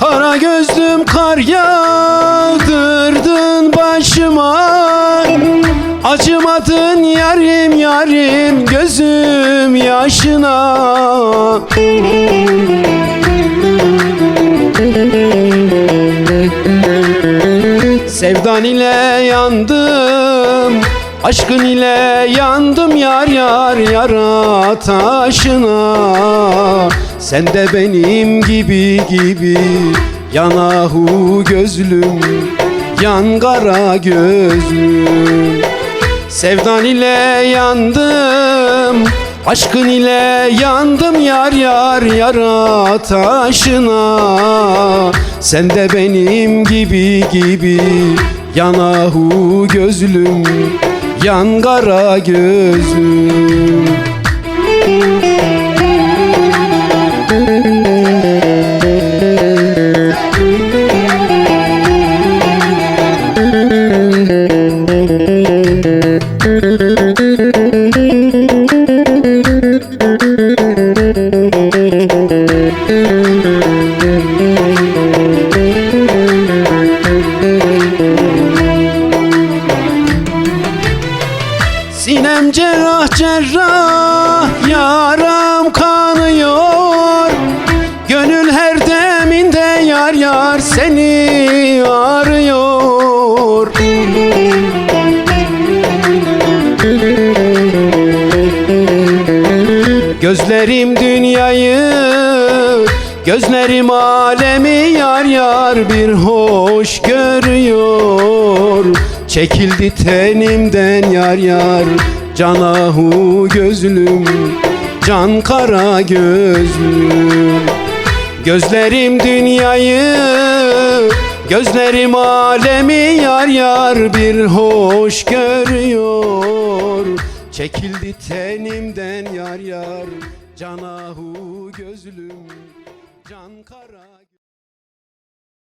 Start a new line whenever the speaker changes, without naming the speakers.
Kara gözlüm kar yağdırdın başıma. Acımadın yarim yarim gözüm yaşına. Sevdan ile yandım Aşkın ile yandım yar yar yara taşına. Sen de benim gibi gibi Yanahu gözlüm Yan kara gözlüm Sevdan ile yandım Aşkın ile yandım yar yar yara taşına. Sen de benim gibi gibi Yanahu gözlüm Yan kara gözlüm Sinem cerrah cerrah Yaram kanıyor. Gönül her deminde yar yar Seni Gözlerim dünyayı Gözlerim alemi yar yar bir hoş görüyor. Çekildi tenimden yar yar Canahu gözlüm Can kara gözlüm. Gözlerim dünyayı Gözlerim alemi yar yar bir hoş görüyor Çekildi tenimden yar yar Canahu gözlüm Can kara